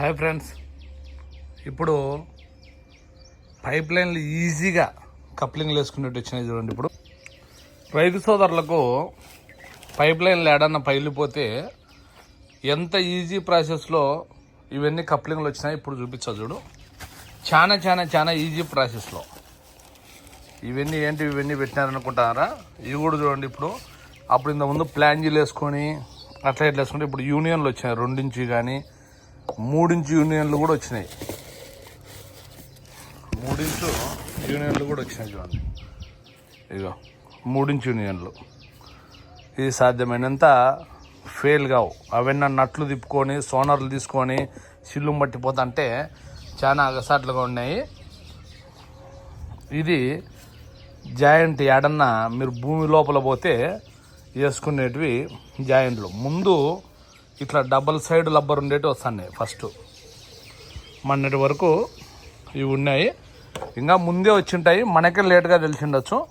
Hi friends. ఇప్పుడు pipe లైన్లు ఈజీగా కప్లింగ్లు వేసుకునేట్టు వచ్చినాయి చూడండి ఇప్పుడు. రైతు సోదరులకు పైప్ లైన్లు ఏడన్నా పగిలిపోతే ఎంత ఈజీ ప్రాసెస్లో ఇవన్నీ కప్లింగ్లు వచ్చినాయి ఇప్పుడు చూపించా చూడు. చాలా చాలా చాలా ఈజీ ప్రాసెస్లో. ఇవన్నీ ఏంటి ఇవన్నీ పెట్టినారనుకుంటారా? ఇవి కూడా చూడండి ఇప్పుడు. అప్పుడు ఇంత ముందు ప్లాంజీలు వేసుకొని అట్లా ఇట్లా వేసుకుంటే ఇప్పుడు యూనియన్లు వచ్చినాయి. రెండించి కానీ మూడించు యూనియన్లు కూడా వచ్చినాయి. మూడించు యూనియన్లు కూడా వచ్చినాయి చూడండి. ఇగో మూడించు యూనియన్లు. ఇది సాధ్యమైనంత ఫెయిల్ కావు. అవన్నీ నట్లు తిప్పుకొని సోనర్లు తీసుకొని సిల్లు పట్టిపోతుంటే చాలా అగసాట్లుగా ఉన్నాయి. ఇది జాయింట్ ఏడన్నా మీరు భూమి లోపల పోతే వేసుకునేటివి జాయింట్లు. ముందు ఇట్లా డబల్ సైడ్ లబ్బర్ ఉండేవి వస్తున్నాయి ఫస్ట్. మొన్నటి వరకు ఇవి ఉన్నాయి. ఇంకా ముందే వచ్చింటాయి. మనకే లేట్గా తెలిసిండొచ్చు.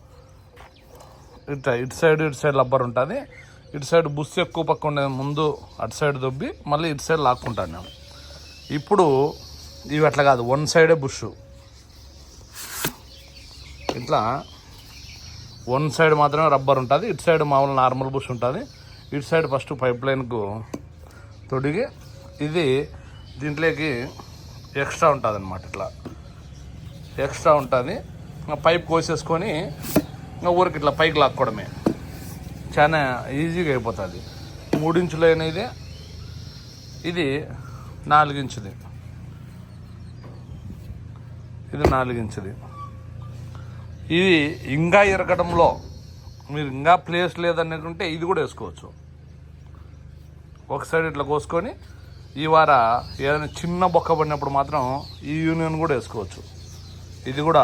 ఇట్లా ఇటు సైడ్ ఇటు సైడ్ లబ్బర్ ఉంటుంది. ఇటు సైడ్ బుస్ ఎక్కువ పక్క ఉండేది ముందు అటు సైడ్ దొబ్బి మళ్ళీ ఇటు సైడ్ లాక్కుంటాను. నేను ఇప్పుడు ఇవి అట్లా కాదు. వన్ సైడే బుష్. ఇట్లా వన్ సైడ్ మాత్రమే రబ్బర్ ఉంటుంది. ఇటు సైడ్ మామూలు నార్మల్ బుష్ ఉంటుంది. ఇటు సైడ్ ఫస్ట్ పైప్ లైన్కు తొడిగి ఇది దీంట్లోకి ఎక్స్ట్రా ఉంటుంది అనమాట ఇట్లా. ఎక్స్ట్రా ఉంటుంది. పైప్ కోసేసుకొని ఇంకా ఊరికి ఇట్లా పైకి లాక్కోవడమే. చాలా ఈజీగా అయిపోతుంది. మూడించులు అనేది ఇది నాలుగించుది. ఇది నాలుగించుది. ఇది ఇంకా ఇరగడంలో. మీరు ఇంకా ప్లేస్ లేదనుకుంటే ఇది కూడా వేసుకోవచ్చు. ఒక సైడ్ ఇట్లా కోసుకొని ఈ వార ఏదైనా చిన్న బొక్క పడినప్పుడు మాత్రం ఈ యూనియన్ కూడా వేసుకోవచ్చు. ఇది కూడా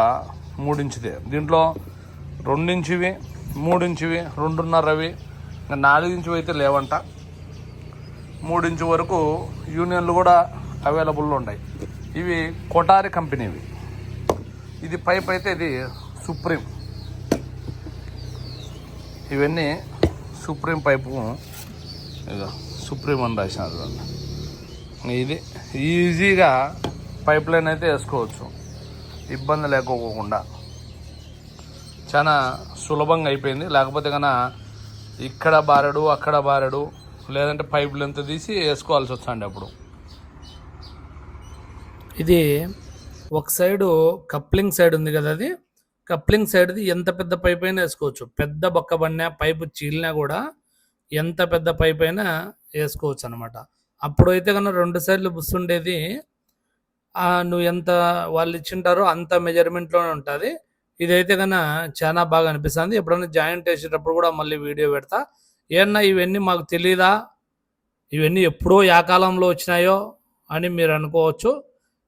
మూడించిదే. దీంట్లో రెండించివి మూడించివి రెండున్నరవి ఇంకా నాలుగించివి అయితే లేవంట. మూడించి వరకు యూనియన్లు కూడా అవైలబుల్లో ఉన్నాయి. ఇవి కొటారి కంపెనీవి. ఇది పైప్ అయితే ఇది సుప్రీం. ఇవన్నీ సుప్రీం పైపు. ఇక సుప్రీం అని రాసినారు. ఇది ఈజీగా పైప్ లైన్ అయితే వేసుకోవచ్చు. ఇబ్బంది లేకోకుండా చాలా సులభంగా అయిపోయింది. లేకపోతే కన్నా ఇక్కడ బారెడు అక్కడ బారెడు లేదంటే పైప్ లెంత్ తీసి వేసుకోవాల్సి వస్తుంది అప్పుడు. ఇది ఒక సైడు కప్లింగ్ సైడ్ ఉంది కదా అది. కప్లింగ్ సైడ్ది ఎంత పెద్ద పైప్ అయినా వేసుకోవచ్చు. పెద్ద బొక్క పడినా పైపు చీలినా కూడా ఎంత పెద్ద పైప్ అయినా వేసుకోవచ్చు అనమాట అప్పుడైతే కన్నా రెండు సైడ్లు బుస్ ఉండేది నువ్వు ఎంత వాళ్ళు ఇచ్చింటారో అంత మెజర్మెంట్లోనే ఉంటుంది. ఇదైతే కన్నా చాలా బాగా అనిపిస్తుంది. ఎప్పుడైనా జాయింట్ వేసేటప్పుడు కూడా మళ్ళీ వీడియో పెడతా. ఏమన్నా ఇవన్నీ మాకు తెలీదా? ఇవన్నీ ఎప్పుడో యా కాలంలో వచ్చినాయో అని మీరు అనుకోవచ్చు.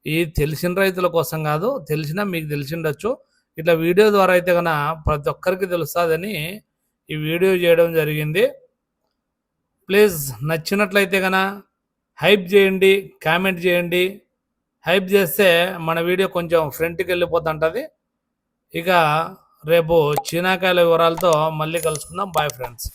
ఈ తెలిసిన రైతుల కోసం కాదు తెలిసినా మీకు తెలిసిండొచ్చు. ఇట్లా వీడియో ద్వారా అయితే కన ప్రతి ఒక్కరికి తెలుస్తుందని ఈ వీడియో చేయడం జరిగింది. ప్లీజ్ నచ్చినట్లయితే కన హైప్ చేయండి కామెంట్ చేయండి. హైప్ చేస్తే మన వీడియో కొంచెం ఫ్రంట్కి వెళ్ళిపోతుంటుంది. ఇక రేపు చీనాకాయల వివరాలతో మళ్ళీ కలుసుకుందాం. Bye friends.